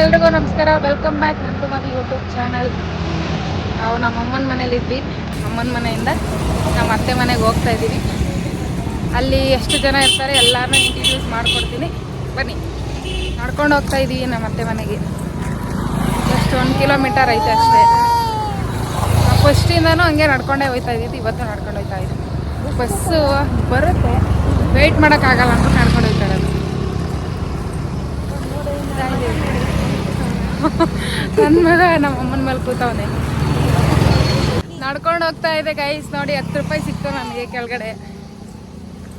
ಎಲ್ರಿಗೂ ನಮಸ್ಕಾರ. Welcome back ನಂದು ಮನೆ ಯೂಟ್ಯೂಬ್ ಚಾನಲ್ ನಾವು ನಮ್ಮ ಅಮ್ಮನ ಮನೇಲಿ ಇದ್ವಿ. ಅಮ್ಮನ ಮನೆಯಿಂದ ನಮ್ಮ ಅತ್ತೆ ಮನೆಗೆ ಹೋಗ್ತಾ ಇದ್ದೀವಿ. ಅಲ್ಲಿ ಎಷ್ಟು ಜನ ಇರ್ತಾರೆ ಎಲ್ಲರನ್ನೂ ಇಂಟ್ರಡ್ಯೂಸ್ ಮಾಡಿಕೊಡ್ತೀನಿ. ಬನ್ನಿ. ನಡ್ಕೊಂಡು ಹೋಗ್ತಾ ಇದ್ದೀವಿ ನಮ್ಮ ಅತ್ತೆ ಮನೆಗೆ. ಜಸ್ಟ್ ಒಂದು ಕಿಲೋಮೀಟರ್ ಐತೆ ಅಷ್ಟೇ. ಫಸ್ಟಿಂದನೂ ಹಂಗೆ ನಡ್ಕೊಂಡೇ ಹೋಗ್ತಾ ಇದ್ದೀವಿ. ಇವತ್ತು ನಡ್ಕೊಂಡು ಹೋಗ್ತಾ ಇದ್ದೀವಿ. ಬಸ್ಸು ಬರುತ್ತೆ. ವೆಯ್ಟ್ ಮಾಡೋಕ್ಕಾಗಲ್ಲ ಅಂತ ನಡ್ಕೊಂಡು ಹೋಗ್ತಾ ಇರೋದು. ನನ್ನ ಮಗ ನಮ್ಮ ಅಮ್ಮನ ಮೇಲೆ ಕೂತವನೆ. ನಡ್ಕೊಂಡು ಹೋಗ್ತಾ ಇದೆ ಗೈಸ್ ನೋಡಿ, ಹತ್ತು ರೂಪಾಯಿ ಸಿಕ್ತು ನನಗೆ ಕೆಳಗಡೆ.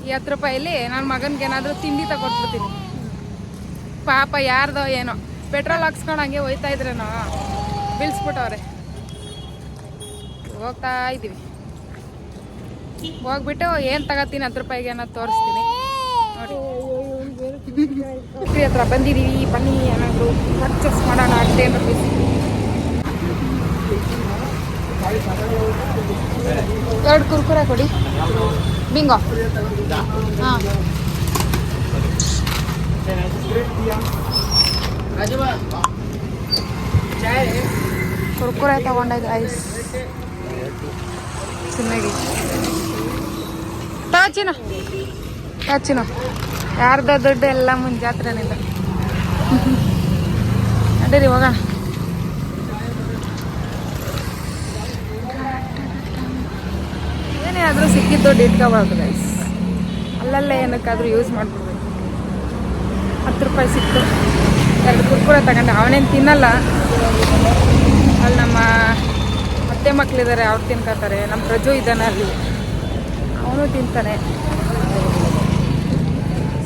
ಈ ಹತ್ತು ರೂಪಾಯಲ್ಲಿ ನನ್ನ ಮಗನಿಗೆ ಏನಾದರೂ ತಿಂಡಿ ತಗೊಟ್ಬಿಡ್ತೀನಿ. ಪಾಪ ಯಾರ್ದೋ ಏನೋ. ಪೆಟ್ರೋಲ್ ಹಾಕ್ಸ್ಕೊಂಡು ಹಂಗೆ ಹೋಯ್ತಾ ಇದ್ರೇನೋ. ಬೀಳ್ಸ್ಬಿಟ್ಟವ್ರೆ. ಹೋಗ್ತಾ ಇದ್ದೀವಿ. ಹೋಗ್ಬಿಟ್ಟು ಏನು ತಗೋತೀನಿ ಹತ್ತು ರೂಪಾಯಿಗೆ ಅನ್ನೋದು ತೋರಿಸ್ತೀನಿ. ನೋಡಿ. ಫ್ರೀ ಹತ್ರ ಬಂದಿದ್ದೀವಿ ಬನ್ನಿ, ಏನಾದರೂ ಪರ್ಚೇಸ್ ಮಾಡೋಣ ಅಷ್ಟೇ ರುಪೀಸ್ ಎರಡು ಕುರ್ಕುರೆ ಕೊಡಿ. ಬಿಂಗೋ. ಹಾಂ. ಕುರ್ಕುರೆ ತಗೊಂಡಿದ್ದೆ ಐಸ್. ಚೆನ್ನಾಗಿ ತಾಚಿನ ತಾಚಿನ ಯಾರ್ದ ದುಡ್ಡು ಎಲ್ಲ ಮುಂಜಾತ್ರೆನಿಲ್ಲ ನಡೀರಿ, ಹೋಗೋಣ. ಏನೇ ಆದರೂ ಸಿಕ್ಕಿದ್ದು ದುಡ್ಡು ಇಟ್ಕೋಬಾರ್ದು ಗೈಸ್ ಅಲ್ಲಲ್ಲೇ ಏನಕ್ಕಾದ್ರೂ ಯೂಸ್ ಮಾಡ್ಬೋದು ಹತ್ತು ರೂಪಾಯಿ ಸಿಕ್ತು. ಎರಡು ಕುರ್ಕುರೆ ತಗೊಂಡೆ. ಅವನೇನು ತಿನ್ನಲ್ಲ. ಅಲ್ಲಿ ನಮ್ಮ ಅತ್ತೆ ಮಕ್ಕಳಿದ್ದಾರೆ ಅವ್ರು ತಿನ್ಕೋತಾರೆ. ನಮ್ಮ ಪ್ರಜು ಇದ್ದಾನೆ ಅಲ್ಲಿ. ಅವನು ತಿಂತಾನೆ.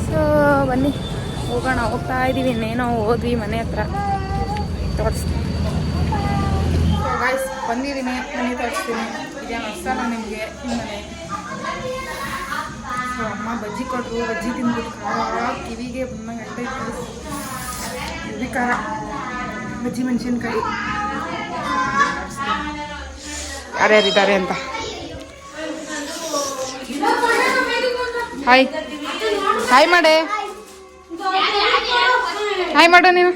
ಸೊ ಬನ್ನಿ. ಹೋಗೋಣ. ಹೋಗ್ತಾ ಇದ್ದೀವಿ ಇನ್ನೇನೋ ಹೋದ್ವಿ ಮನೆ ಹತ್ರ. ತೋರಿಸ್ತೀನಿ. ಗಾಯ್ಸ್ ಬಂದಿದ್ದೀನಿ. ಮನೆ ತೋರಿಸ್ತೀನಿ. ಇದೇನು ಹೊಸಲ್ಲ ನಿಮಗೆ. ಮನೆ. ಸೊ ಅಮ್ಮ ಬಜ್ಜಿ ಕೊಟ್ಟರು ಬಜ್ಜಿ ತಿಂದ್ಬಿಟ್ಟು ಕಿವಿಗೆ ಬಂದಂಗೆ ಗಂಟೆ ಕಿವಿ ಖಾರ. ಬಜ್ಜಿ ಮೆಣಸಿನ್ಕಾಯಿ. ಯಾರ್ಯಾರಿದ್ದಾರೆ ಅಂತ? ಹಾಯ್ ಹಾಯ್ ಮಾಡೆ ಹಾಯ್ ಮಾಡು ನೀನು?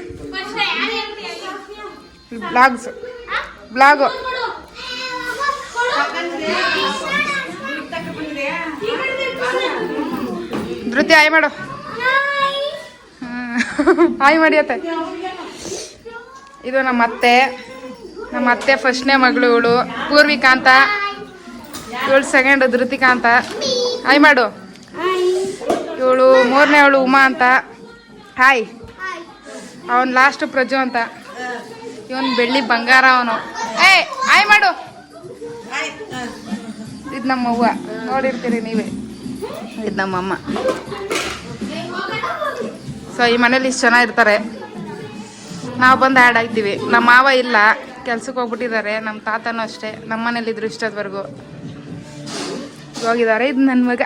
ಬ್ಲಾಗ್ಸ್ ಬ್ಲಾಗು ಧೃತಿ ಹಾಯ್ ಮಾಡು. ಹಾಯ್ ಮಾಡಿ ಅತ್ತೆ. ಇದು ನಮ್ಮ ಅತ್ತೆ. ನಮ್ಮ ಅತ್ತೆ ಫಸ್ಟ್ನೇ ಮಗಳು ಇವಳು. ಪೂರ್ವಿಕಾಂತ ಇವಳು ಸೆಕೆಂಡ್ ಧೃತಿಕಾಂತ ಹಾಯ್ ಮಾಡು ಇವಳು ಮೂರನೇ ಅವಳು ಉಮಾ ಅಂತ. ಹಾಯ್ ಅವನ್ ಲಾಸ್ಟ್ ಪ್ರಜು ಅಂತ. ಇವನ್ ಬೆಳ್ಳಿ ಬಂಗಾರ ಅವನು. ಏ ಹಾಯ್ ಮಾಡು. ಇದು ನಮ್ಮ ಅವ್ವ. ನೋಡಿರ್ತೀರಿ ನೀವೇ. ಇದು ನಮ್ಮಮ್ಮ ಸೊ ಈ ಮನೇಲಿ ಇಷ್ಟು ಜನ ಇರ್ತಾರೆ. ನಾವು ಬಂದು ಆ್ಯಡ್ ಆಗ್ತೀವಿ. ನಮ್ಮ ಮಾವ ಇಲ್ಲ. ಕೆಲ್ಸಕ್ಕೆ ಹೋಗ್ಬಿಟ್ಟಿದ್ದಾರೆ. ನಮ್ಮ ತಾತನೂ ಅಷ್ಟೇ. ನಮ್ಮ ಮನೇಲಿದ್ರು ಇಷ್ಟದವರೆಗೂ ಹೋಗಿದ್ದಾರೆ ಇದು ನನ್ನ ಮಗ.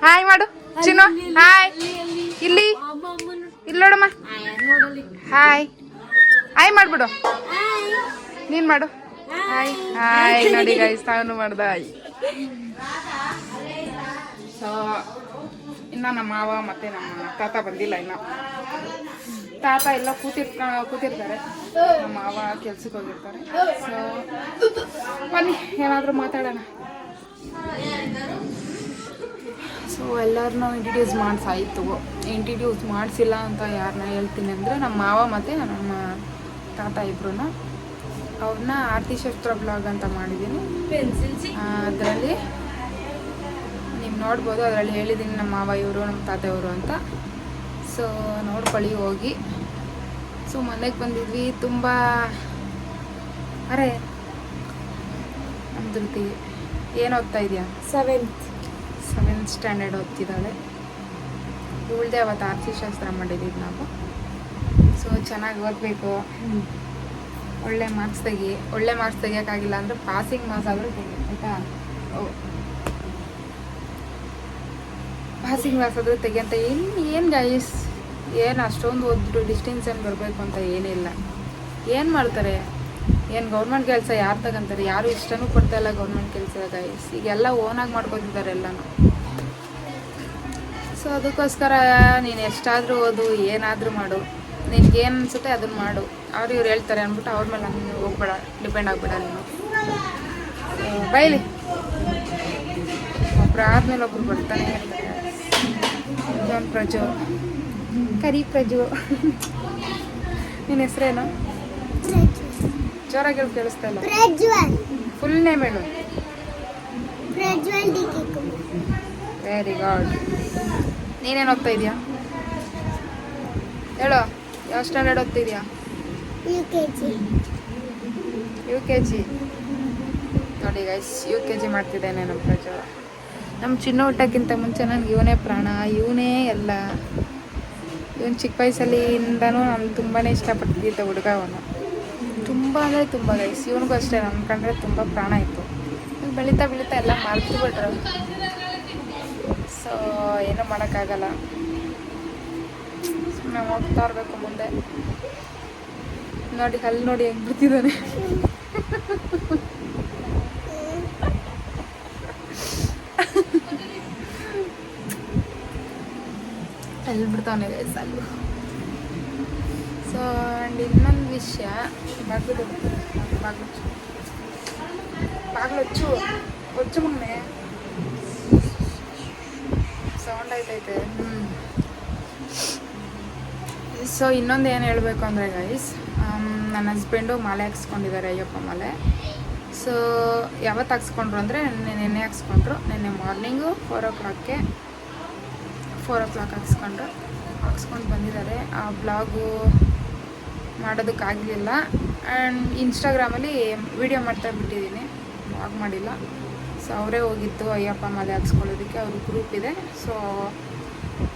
ಹಾಯ್ ಮಾಡು. ಚಿನ್ನು, ಹಾಯ್. ಇಲ್ಲಿ. ಇಲ್ಲಿ ನೋಡಮ್ಮ. ಹಾಯ್. ಹಾಯ್ ಮಾಡ್ಬಿಡು. ನೀನು ಮಾಡು. ಹಾಯ್. ಹಾಯ್. ನೋಡಿ ಗೈಸ್ ತಾನು ಮಾಡ್ದ ಹಾಯ್. ಸೊ ಇನ್ನು ನಮ್ಮ ಮಾವ ಮತ್ತೆ ನಮ್ಮ ತಾತ ಬಂದಿಲ್ಲ ಇನ್ನು. ತಾತ ಎಲ್ಲ ಕೂತಿರ್ ಕೂತಿರ್ತಾರೆ. ನಮ್ಮ ಮಾವ ಕೆಲ್ಸಕ್ಕೆ ಹೋಗಿರ್ತಾರೆ. ಸೊ ಬನ್ನಿ, ಏನಾದರೂ ಮಾತಾಡೋಣ. ಸೊ ಎಲ್ಲರನ್ನೂ ಇಂಟ್ರಡ್ಯೂಸ್ ಮಾಡಿಸಾಯಿತು ಇಂಟ್ರಡ್ಯೂಸ್ ಮಾಡಿಸಿಲ್ಲ ಅಂತ ಯಾರನ್ನ ಹೇಳ್ತೀನಿ ಅಂದರೆ ನಮ್ಮ ಮಾವ ಮತ್ತು ನಮ್ಮ ತಾತ ಇಬ್ರು ಅವ್ರನ್ನ ಆರತಿ ಶಸ್ತ್ರ ಬ್ಲಾಗ್ ಅಂತ ಮಾಡಿದ್ದೀನಿ ಅದರಲ್ಲಿ ನೀವು ನೋಡ್ಬೋದು ಅದರಲ್ಲಿ ಹೇಳಿದ್ದೀನಿ ನಮ್ಮ ಮಾವ ಇವರು ನಮ್ಮ ತಾತ ಇವರು ಅಂತ. ಸೊ ನೋಡ್ಕೊಳ್ಳಿ ಹೋಗಿ. ಸೊ ಮನೆಗೆ ಬಂದಿದ್ವಿ. ತುಂಬ ಅರೆ ನಮ್ಮ ಧೃತಿ ಏನು ಓದ್ತಾ ಇದೆಯಾ? ಸೆವೆಂತ್ ಸೆವೆಂತ್ ಸ್ಟ್ಯಾಂಡರ್ಡ್ ಓದ್ತಿದ್ದಾಳೆ. ಇವಳ್ದೆ ಅವತ್ತು ಆರ್ತಿ ಶಾಸ್ತ್ರ ಮಾಡಿದ್ದೀವಿ ನಾವು. ಸೊ ಚೆನ್ನಾಗಿ ಓದಬೇಕು. ಒಳ್ಳೆ ಮಾರ್ಕ್ಸ್ ತೆಗಿ, ಒಳ್ಳೆ ಮಾರ್ಕ್ಸ್ ತೆಗಿಯೋಕ್ಕಾಗಿಲ್ಲ ಅಂದರೆ ಪಾಸಿಂಗ್ ಮಾರ್ಕ್ಸ್ ಆದರೂ ತೆಗಿ, ಆಯಿತಾ? ಪಾಸಿಂಗ್ ಮಾರ್ಕ್ಸ್ ಆದರೂ ತೆಗಿ ಅಂತ ಏನು ಏನು ಗೈಸ್ ಏನು ಅಷ್ಟೊಂದು ಓದ್ಬಿಟ್ಟು ಡಿಸ್ಟಿಂಕ್ಷನ್ ಬರಬೇಕು ಅಂತ ಏನಿಲ್ಲ ಏನು ಮಾಡ್ತಾರೆ? ಏನು ಗೌರ್ಮೆಂಟ್ ಕೆಲಸ ಯಾರು ತಗೊಂತಾರೆ? ಯಾರು ಇಷ್ಟನೂ ಕೊಡ್ತಾ ಇಲ್ಲ ಗೌರ್ಮೆಂಟ್ ಕೆಲಸ ಗೈಸ್ ಈಗೆಲ್ಲ ಓನಾಗಿ ಮಾಡ್ಕೊತಿದ್ದಾರೆ ಎಲ್ಲನೂ. ಸೊ ಅದಕ್ಕೋಸ್ಕರ ನೀನು ಎಷ್ಟಾದರೂ ಓದು ಏನಾದರೂ ಮಾಡು. ನಿನಗೇನು ಏನು ಅದನ್ನು ಅದನ್ನ ಮಾಡು. ಅವ್ರು ಇವ್ರು ಹೇಳ್ತಾರೆ ಅಂದ್ಬಿಟ್ಟು ಅವ್ರ ಮೇಲೆ ನಾನು ಹೋಗ್ಬೇಡ ಡಿಪೆಂಡ್ ಆಗ್ಬೇಡ ನೀನು. ಬೈಲಿ. ಒಬ್ರು ಆದ್ಮೇಲೆ ಒಬ್ರು ಬರ್ತಾನೆ ಇರ್ತಾರೆ. ಇದೊಂದು ಪ್ರಜು. ಕರಿ ಪ್ರಜು. ನಿನ್ನ ಹೆಸರೇನು? ಜೋರಾಗಿ ಹೇಳಿ ಕೇಳಿಸ್ತಾ ಇಲ್ಲ. ಫುಲ್ ನೇಮ್ ಹೇಳು. ವೆರಿ ಗುಡ್ ನೀನೇನು ಓದ್ತಾ ಇದೀಯಾ? ಹೇಳೋ ಯಾವ ಸ್ಟ್ಯಾಂಡರ್ಡ್ ಓದ್ತಾ U K G U K G ನೋಡಿ ಗೈಸ್ ಯು ಕೆ ಜಿ ಮಾಡ್ತಿದ್ದೇನೆ ನಮ್ಮ ಪ್ರಜಾ. ನಮ್ಮ ಚಿನ್ನ ಊಟಕ್ಕಿಂತ ಮುಂಚೆ ನನಗೆ ಇವನೇ ಪ್ರಾಣ ಇವನೇ ಎಲ್ಲ. ಇವನು ಚಿಕ್ಕ ವಯಸ್ಸಲ್ಲಿಂದನೂ ನಾನು ತುಂಬಾ ಇಷ್ಟಪಟ್ಟಿದ್ದ ಹುಡುಗ ಅವನು. ತುಂಬ ಅಂದರೆ ತುಂಬ ಗೈಸ್ ಇವನಿಗೂ ಅಷ್ಟೇ ನನ್ನ ಕಂಡ್ರೆ ತುಂಬ ಪ್ರಾಣ ಇತ್ತು. ಬೆಳೀತಾ ಬೆಳೀತಾ ಎಲ್ಲ ಮರ್ತು ಬಿಟ್ರು. ಸೊ, ಏನೂ ಮಾಡೋಕ್ಕಾಗಲ್ಲ. ಸುಮ್ಮನೆ ಹೋಗ್ತಾ ಇರಬೇಕು ಮುಂದೆ. ನೋಡಿ, ಅಲ್ಲಿ ನೋಡಿ ಹೆಂಗ್ ಬಿಡ್ತಿದ್ದಾನೆ. ಅಲ್ಲಿ ಬಿಡ್ತಾವನೆ ಅಲ್ಲಿ. ಸೊ ಆ್ಯಂಡ್ ಇನ್ನೊಂದು ವಿಷಯ, ಬಾಗಿಲು ಬಾಗಿಲು ಬಾಗಿಲು ಹಚ್ಚು ಹೊಚ್ಚು ಸೊ ಇನ್ನೊಂದು ಏನು ಹೇಳಬೇಕು ಅಂದರೆ ಗೈಸ್ ನನ್ನ ಹಸ್ಬೆಂಡು ಮಾಲೆ ಹಾಕ್ಸ್ಕೊಂಡಿದ್ದಾರೆ ಅಯ್ಯಪ್ಪ ಮಾಲೆ. ಸೊ ಯಾವತ್ತು ಹಾಕ್ಸ್ಕೊಂಡ್ರು ಅಂದರೆ ನೆನ್ನೆ ಹಾಕ್ಸ್ಕೊಂಡ್ರು. ನೆನ್ನೆ ಮಾರ್ನಿಂಗು ಫೋರ್ ಓ ಕ್ಲಾಕ್ಗೆ ಫೋರ್ ಓ ಕ್ಲಾಕ್ ಹಾಕ್ಸ್ಕೊಂಡ್ರು. ಹಾಕ್ಸ್ಕೊಂಡು ಬಂದಿದ್ದಾರೆ. ಆ ಬ್ಲಾಗು ಮಾಡೋದಕ್ಕಾಗಲಿಲ್ಲ ಆ್ಯಂಡ್ ಇನ್ಸ್ಟಾಗ್ರಾಮಲ್ಲಿ ವೀಡಿಯೋ ಮಾಡ್ತಾ ಬಿಟ್ಟಿದ್ದೀನಿ. ಬ್ಲಾಗ್ ಮಾಡಿಲ್ಲ. ಸೊ ಅವರೇ ಹೋಗಿತ್ತು ಅಯ್ಯಪ್ಪ ಮಾಲೆ ಹಾಕ್ಸ್ಕೊಳ್ಳೋದಕ್ಕೆ ಅವ್ರ ಗ್ರೂಪ್ ಇದೆ. ಸೊ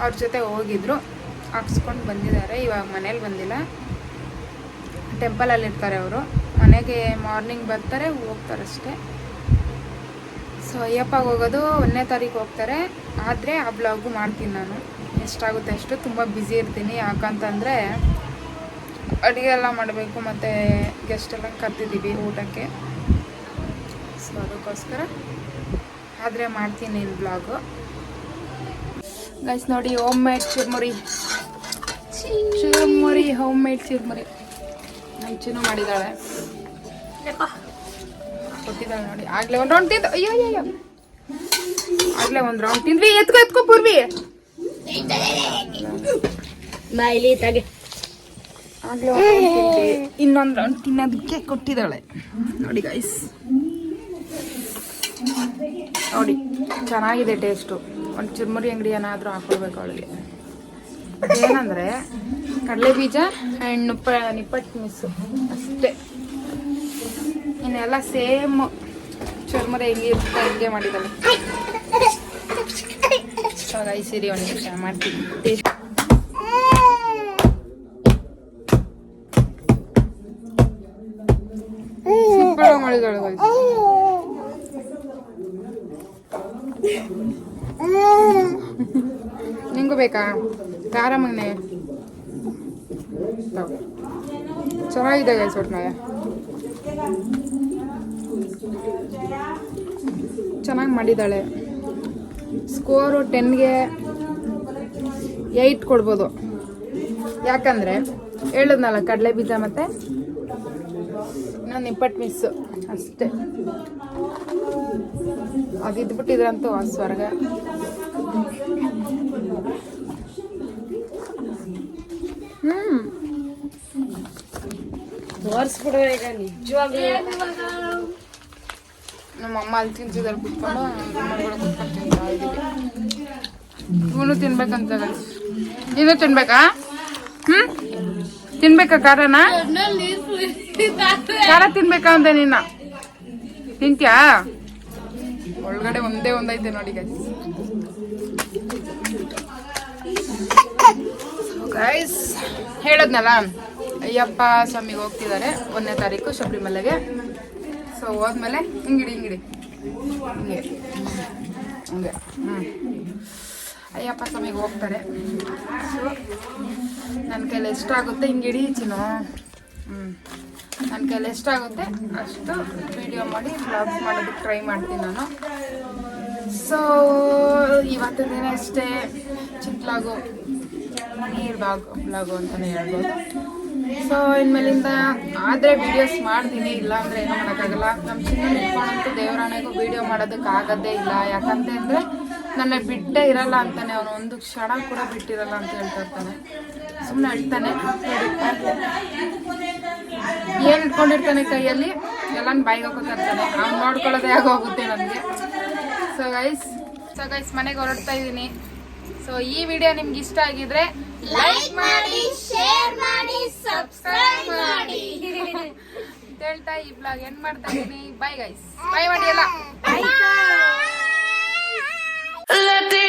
ಅವ್ರ ಜೊತೆ ಹೋಗಿದ್ರು. ಹಾಕ್ಸ್ಕೊಂಡು ಬಂದಿದ್ದಾರೆ. ಇವಾಗ ಮನೇಲಿ ಬಂದಿಲ್ಲ. ಟೆಂಪಲಲ್ಲಿ ಇರ್ತಾರೆ ಅವರು. ಮನೆಗೆ ಮಾರ್ನಿಂಗ್ ಬರ್ತಾರೆ, ಹೋಗ್ತಾರೆ ಅಷ್ಟೇ. ಸೊ ಅಯ್ಯಪ್ಪಗೆ ಹೋಗೋದು ಒಂದನೇ ತಾರೀಕು ಹೋಗ್ತಾರೆ. ಆದರೆ ಆ ಬ್ಲಾಗು ಮಾಡ್ತೀನಿ ನಾನು. ಎಷ್ಟಾಗುತ್ತೆ ಅಷ್ಟು ತುಂಬ ಬ್ಯುಸಿ ಇರ್ತೀನಿ. ಯಾಕಂತಂದರೆ ಅಡುಗೆ ಎಲ್ಲ ಮಾಡಬೇಕು ಮತ್ತು ಗೆಸ್ಟ್ ಎಲ್ಲ ಕರ್ತಿದ್ದೀವಿ ಊಟಕ್ಕೆ. ಸೊ ಅದಕ್ಕೋಸ್ಕರ ಆದರೆ ಮಾಡ್ತೀನಿ ಇನ್ನು ಬ್ಲಾಗು ಗೈಸ್ ನೋಡಿ home made churmuri. Churumuri home made churmuri ಹಂಚುನು ಮಾಡಿದ್ದಾಳೆ. ಕೊಟ್ಟಿದ್ದಾಳೆ ನೋಡಿ. ಆಗ್ಲೇ ಒಂದು ರೌಂಡ್ ತಿಂದು ಅಯ್ಯೋ ಅಯ್ಯೋ ಆಗಲೇ ಒಂದು ರೌಂಡ್ ತಿಂದ್ವಿ. ಎತ್ಕೋ ಎತ್ಕೋ ಪೂರ್ವಿ. ಆಗ್ಲೇ ಇನ್ನೊಂದು ರೌಂಡ್ ತಿನ್ನೋದಕ್ಕೆ ಕೊಟ್ಟಿದ್ದಾಳೆ. ನೋಡಿ ಗೈಸ್ ನೋಡಿ, ಚೆನ್ನಾಗಿದೆ ಟೇಸ್ಟು. ಒಂದು ಚುರ್ಮುರಿ ಅಂಗಡಿ ಏನಾದರೂ ಹಾಕೊಳ್ಬೇಕು ಅವಳಿಗೆ. ಏನಂದರೆ ಕಡಲೆ ಬೀಜ ಆ್ಯಂಡ್ ನುಪ್ಪ, ನಿಪ್ಪಟ್ಟು ಮಿಸ್ಸು. ಅಷ್ಟೇ. ಇನ್ನೆಲ್ಲ ಸೇಮ್ ಚುರ್ಮುರಿ ಹೆಂಗಿರುತ್ತೆ ಹಂಗೆ ಮಾಡಿದ್ದಾಳೆ. ಸೊ ಗೈಸ್ ಇರಿ ಒಂದು ನಿಮಿಷ ಮಾಡ್ತೀನಿ. ಟೇಸ್ಟ್ ಸೂಪರ್ ಮಾಡಿದ್ದಾಳೆ ಗೈಸ್ ನಿಂಗೂ ಬೇಕಾ? ಖಾರ ಮಗನೆ. ಚೆನ್ನಾಗಿದೆ ಗೈಸ್ ಒಟ್ನಾಗೆ ಚೆನ್ನಾಗಿ ಮಾಡಿದ್ದಾಳೆ. ಸ್ಕೋರು ಟೆನ್ಗೆ ಏಯ್ಟ್ ಕೊಡ್ಬೋದು. ಯಾಕಂದರೆ, ಹೇಳಿದ್ನಲ್ಲ, ಕಡಲೆ ಬೀಜ ಮತ್ತು ಇನ್ನೊಂದು ನಿಪ್ಪಟ್ಟು ಮಿಸ್ಸು ಅಷ್ಟೇ. ಅದು ಇದ್ಬಿಟ್ಟಿದ್ರಂತೂ ಆ ಸ್ವರ್ಗ. ಹ್ಮ್. ತೋರಿಸ್ಬಿಡೋ ಈಗ ನಿಜವಾಗ್ಲೂ. ನಮ್ಮ ಅಮ್ಮ ಅಲ್ಲಿ ತಿಂತಿದ್ದಾರೆ ಕುತ್ಕೊಂಡು ನಮ್ಮಗಳು ಕುತ್ಕೊಂಡು ತಿಂತಾ ಇದೀವಿ ಇವನು ತಿನ್ಬೇಕಂತ ಇದು ತಿನ್ಬೇಕಾ? ಹ್ಮ್? ತಿನ್ಬೇಕಾ ಖಾರನ? ಖಾರ ತಿನ್ಬೇಕಾ ಅಂತ ನಿನ್ನ? ತಿಂತ್ಯಾ? ಒಳಗಡೆ ಒಂದೇ ಒಂದೈತೆ ನೋಡಿ ಗೈಸ್ ಗೈಸ್ ಹೇಳದ್ನಲ್ಲ? ಅಯ್ಯಪ್ಪ ಸ್ವಾಮಿಗೆ ಹೋಗ್ತಿದ್ದಾರೆ ಒಂದನೇ ತಾರೀಕು ಶಬರಿಮಲೆಗೆ. ಸೊ ಹೋದ್ಮೇಲೆ ಹಿಂಗಿಡಿ ಹಿಂಗಿಡಿ. ಹಿಂಗೆ. ಹಿಂಗೆ. ಹ್ಞೂ ಅಯ್ಯಪ್ಪ ಸ್ವಾಮಿಗೆ ಹೋಗ್ತಾರೆ. ಸೊ ನನ್ನ ಕೈಲಿ ಎಷ್ಟಾಗುತ್ತೆ ಹಿಂಗೆ ಚಿನ್ನು. ಹ್ಞೂ ನನ್ನ ಕೈಲಿ ಎಷ್ಟಾಗುತ್ತೆ ಅಷ್ಟು ವಿಡಿಯೋ ಮಾಡಿ ಬ್ಲಾಗ್ಸ್ ಮಾಡೋದಕ್ಕೆ ಟ್ರೈ ಮಾಡ್ತೀನಿ ನಾನು. ಸೊ ಇವತ್ತಿನ ದಿನ ಅಷ್ಟೇ ಚಿಕ್ಕ ನೀರು ಬ್ಲಾಗ್ ಬ್ಲಾಗು ಅಂತಲೇ ಹೇಳ್ಬೋದು. ಸೊ ಇನ್ಮೇಲಿಂದ ಆದರೆ ವೀಡಿಯೋಸ್ ಮಾಡ್ತೀನಿ ಇಲ್ಲ ಅಂದರೆ ಏನೂ ಮಾಡೋಕ್ಕಾಗಲ್ಲ. ನಮ್ಮ ಚಿನ್ನ ಇಟ್ಕೊಂಡಂತೂ ದೇವರಾಣೆಗೂ ವೀಡಿಯೋ ಮಾಡೋದಕ್ಕೆ ಆಗೋದೇ ಇಲ್ಲ. ಯಾಕಂತ ಅಂದರೆ ನನ್ನ ಬಿಟ್ಟೇ ಇರಲ್ಲ ಅಂತಾನೆ, ಅವನು ಒಂದು ಕ್ಷಣ ಕೂಡ ಬಿಟ್ಟಿರಲ್ಲ ಅಂತ ಹೇಳ್ತಾ ಇರ್ತಾನೆ. ಸುಮ್ಮನೆ ಅಳ್ತಾನೆ ಏನು ಇಟ್ಕೊಂಡಿರ್ತಾನೆ ಕೈಯಲ್ಲಿ? ಎಲ್ಲ ಬಾಯಿಗೆ ಹಾಕೋತಾ ಇರ್ತಾನೆ ಅವ್ನು ನೋಡ್ಕೊಳ್ಳೋದೇ ಆಗೋಗುತ್ತೆ ನನಗೆ. ಸೊ ಗೈಸ್ ಸೊ ಗೈಸ್ ಮನೆಗೆ ಹೊರಡ್ತಾ ಇದ್ದೀನಿ ಸೊ ಈ ವಿಡಿಯೋ ನಿಮ್ಗೆ ಇಷ್ಟ ಆಗಿದ್ರೆ ಲೈಕ್ ಮಾಡಿ ಶೇರ್ ಮಾಡಿ ಸಬ್ಸ್ಕ್ರೈಬ್ ಮಾಡಿ. ಹೇಳ್ತಾ ಈ ಬ್ಲಾಗ್ ಎಂಡ್ ಮಾಡ್ತಾ ಇದ್ದೀನಿ ಬೈ ಗೈಸ್ ಬೈ ಮಾಡಿ ಎಲ್ಲ.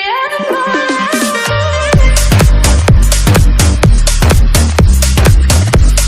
end.